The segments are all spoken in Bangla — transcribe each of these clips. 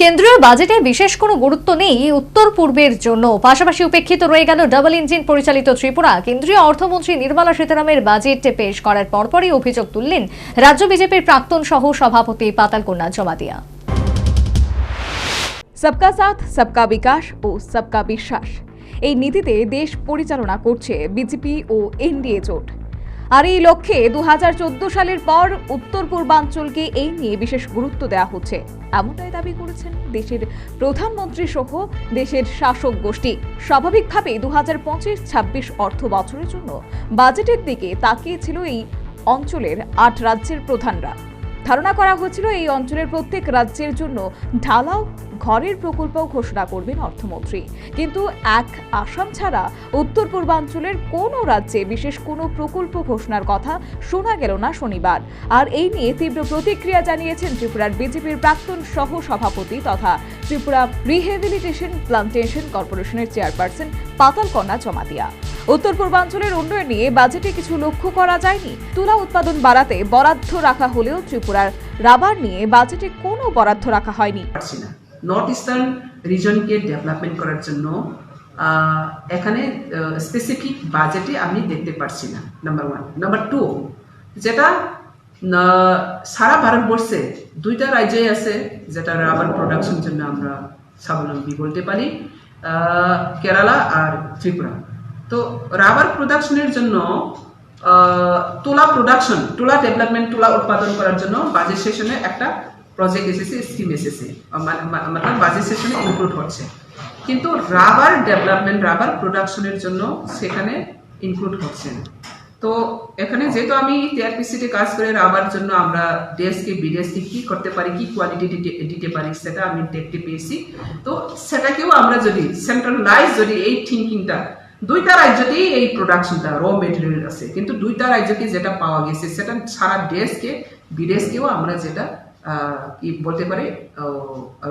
কেন্দ্রীয় বাজেটে বিশেষ কোনো গুরুত্ব নেই উত্তর পূর্বের জন্য। পাশাপাশি উপেক্ষিত রয়ে গেল ডাবল ইঞ্জিন পরিচালিত ত্রিপুরা। কেন্দ্রীয় অর্থমন্ত্রী নির্মলা সীতারামের বাজেট পেশ করার পরপরই অভিযোগ তুললেন রাজ্য বিজেপির প্রাক্তন সহ সভাপতি পাতাল কন্যা জমাতিয়া। সবকা সাথ সবকা বিকাশ ও সবকা বিশ্বাস এই নীতিতে দেশ পরিচালনা করছে বিজেপি ও এনডিএ জোট। আর এই লক্ষ্যে দু হাজার চোদ্দ সালের পর উত্তর পূর্বাঞ্চলকে এই নিয়ে বিশেষ গুরুত্ব দেওয়া হচ্ছে। এমনটাই দাবি করেছেন দেশের প্রধানমন্ত্রী সহ দেশের শাসক গোষ্ঠী। স্বাভাবিকভাবে দু হাজার পঁচিশ ছাব্বিশ অর্থ বছরের জন্য বাজেটের দিকে তাকিয়েছিল এই অঞ্চলের আট রাজ্যের প্রধানরা। ধারণা করা হয়েছিল এই অঞ্চলের প্রত্যেক রাজ্যের জন্য ঢালাও ঘরের প্রকল্প ঘোষণা করবেন অর্থমন্ত্রী। কিন্তু এক আসাম ছাড়া উত্তর পূর্বাঞ্চলের কোনো রাজ্যে বিশেষ কোনো প্রকল্প ঘোষণার কথা শোনা গেল না শনিবার। আর এই নিয়ে তীব্র প্রতিক্রিয়া জানিয়েছেন ত্রিপুরার বিজেপির প্রাক্তন সহ সভাপতি তথা ত্রিপুরা রিহেবিলিটেশন প্লান্টেশন কর্পোরেশনের চেয়ারপারসন পাতাল কন্যা জমাতিয়া উত্তর পূর্বাঞ্চলের উন্নয়ন নিয়ে বাজেটে কিছু লক্ষ্য করা যায়নি। তুলা উৎপাদন বাড়াতে বরাদ্দ রাখা হলেও ত্রিপুরার রাবার নিয়ে বাজেটে কোনো বরাদ্দ রাখা হয়নি। নর্থ ইস্টার্ন রিজনকে ডেভেলপমেন্ট করার জন্য এখানে স্পেসিফিক বাজেটে আমি দেখতে পারছি না নাম্বার ওয়ান নাম্বার টু যেটা সারা ভারতবর্ষে দুইটা রাজ্যই আছে, যেটা রাবার প্রোডাকশন জন্য আমরা স্বাবলম্বী বলতে পারি কেরালা আর ত্রিপুরা। তো রাবার প্রোডাকশনের জন্য তুলা প্রোডাকশন তুলা ডেভেলপমেন্ট তুলা উৎপাদন করার জন্য বাজেট সেশনে একটা প্রজেক্ট এসেছে স্কিম এসেছে। মানে বাজেট সেশনে ইনক্লুড হচ্ছে। কিন্তু রাবার ডেভেলপমেন্ট রাবার প্রোডাকশনের জন্য সেখানে ইনক্লুড হচ্ছে না। তো এখানে যেহেতু আমি টিআরপিসিতে কাজ করে রাবার জন্য আমরা দেশকে, বিদেশকে কি করতে পারি, কি কোয়ালিটি দিতে পারি, সেটা আমি দেখতে পেয়েছি। তো সেটাকেও আমরা যদি সেন্ট্রালাইজ যদি এই থিঙ্কিংটা দুইটা রাজ্যতেই এই প্রোডাকশনটা র মেটেরিয়াল আছে। কিন্তু দুইটা রাজ্যকে যেটা পাওয়া গেছে, সেটা সারা দেশকে, বিদেশকেও আমরা যেটা কি বলতে পারি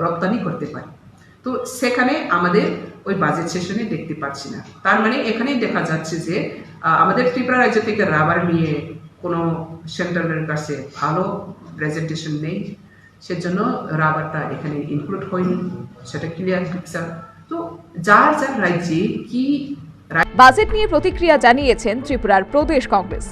রপ্তানি করতে পারি। তো সেখানে আমাদের ওই বাজেট সেশনে দেখতে পাচ্ছি না। তার মানে এখানেই দেখা যাচ্ছে যে আমাদের ত্রিপুরা রাজ্য থেকে রাবার নিয়ে কোনো সেন্ট্রালের কাছে ভালো প্রেজেন্টেশন নেই। সেজন্য রাবারটা এখানে ইনক্লুড হয়নি। সেটা ক্লিয়ার পিকচার তো যার যার রাজ্যে কি বাজেট নিয়ে প্রতিক্রিয়া জানিয়েছেন ত্রিপুরার প্রদেশ কংগ্রেস।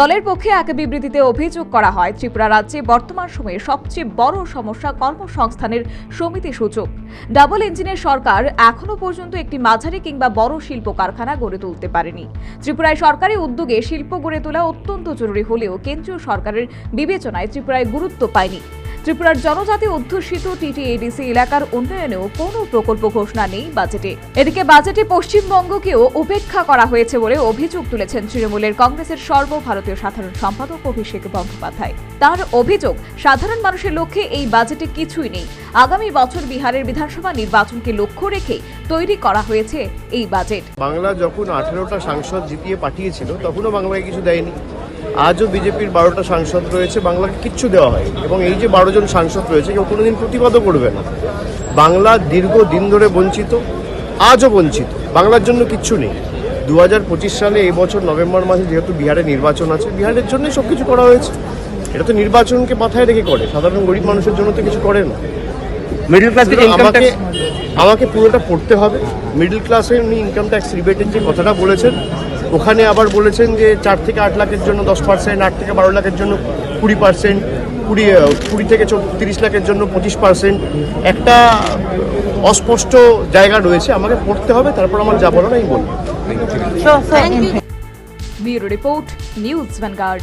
দলের পক্ষে এক বিবৃতিতে অভিযোগ করা হয়, ত্রিপুরা রাজ্যে বর্তমান সময়ে সবচেয়ে বড় সমস্যা কর্মসংস্থানের সমিতি সূচক। ডাবল ইঞ্জিনের সরকার এখনও পর্যন্ত একটি মাঝারি কিংবা বড় শিল্প কারখানা গড়ে তুলতে পারেনি। ত্রিপুরায় সরকারি উদ্যোগে শিল্প গড়ে তোলা অত্যন্ত জরুরি হলেও কেন্দ্রীয় সরকারের বিবেচনায় ত্রিপুরায় গুরুত্ব পায়নি। ত্রিপুরার জনজাতি অধ্যুষিত টিটিএডিসি এলাকার উন্নয়নেও কোনো প্রকল্প ঘোষণা নেই বাজেটে। এদিকে বাজেটে পশ্চিমবঙ্গকেও উপেক্ষা করা হয়েছে বলে অভিযোগ তুলেছেন তৃণমূলের কংগ্রেসের সর্বভারতীয় সাধারণ সম্পাদক অভিষেক বন্দ্যোপাধ্যায়। তার অভিযোগ, সাধারণ মানুষের লক্ষ্যে এই বাজেটে কিছুই নেই। আগামী বছর বিহারের বিধানসভা নির্বাচনকে লক্ষ্য রেখে তৈরি করা হয়েছে এই বাজেট। বাংলা যখন আঠেরোটা সাংসদ জিতিয়ে পাঠিয়েছিল, তখনও বাংলাকে কিছু দেয়নি। আজও বিজেপির বারোটা সাংসদ রয়েছে বাংলাকে কিচ্ছু দেওয়া হয় এবং এই যে বারো জন সাংসদ রয়েছে কেউ কোনোদিন প্রতিবাদও করবে না। বাংলা দীর্ঘ দিন ধরে বঞ্চিত আজও বঞ্চিত। বাংলার জন্য কিচ্ছু নেই। দু সালে এই বছর নভেম্বর মাসে যেহেতু বিহারে নির্বাচন আছে বিহারের জন্যই সব কিছু করা হয়েছে। এটা তো নির্বাচনকে মাথায় রেখে করে। সাধারণ গরিব মানুষের জন্য তো কিছু করে না। মিডল ক্লাস ইনকাম আমাকে আমাকে পুরোটা পড়তে হবে। মিডল ক্লাসে উনি ইনকাম ট্যাক্স রিবেটের যে কথাটা বলেছেন ওখানে আবার বলেছেন যে চার থেকে আট লাখের জন্য দশ পার্সেন্ট আট থেকে বারো লাখের জন্য কুড়ি পার্সেন্ট কুড়ি কুড়ি থেকে তিরিশ লাখের জন্য পঁচিশ পার্সেন্ট। একটা অস্পষ্ট জায়গা রয়েছে আমাকে পড়তে হবে তারপর আমার যা বলার আমি বলব। Bureau report news vanguard